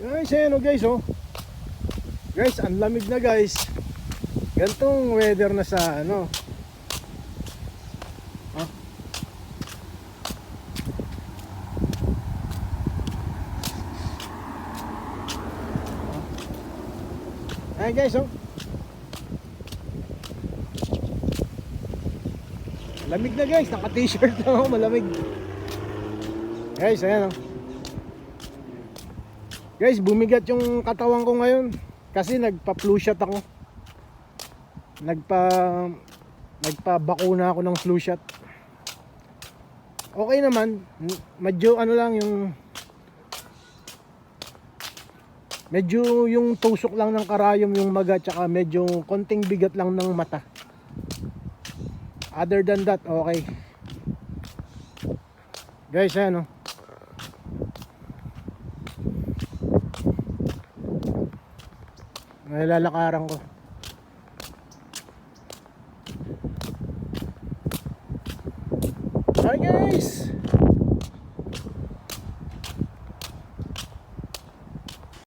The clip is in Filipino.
Guys, ayan oh guys oh. Guys, ang lamig na guys. Gantong weather na sa ano. Ah. Ah. Guys oh. Lamig na guys, naka t-shirt lang ako, malamig. Guys, ayan oh. Guys, bumigat yung katawan ko ngayon kasi nagpa-flu shot ako. Nagpa nagpa-bakuna ako ng flu shot. Okay naman, medyo ano lang yung medyo yung tusok lang ng karayom yung maga tsaka medyo konting bigat lang ng mata. Other than that, okay. Guys, ayan oh. Nilalakaran ko. Hi guys!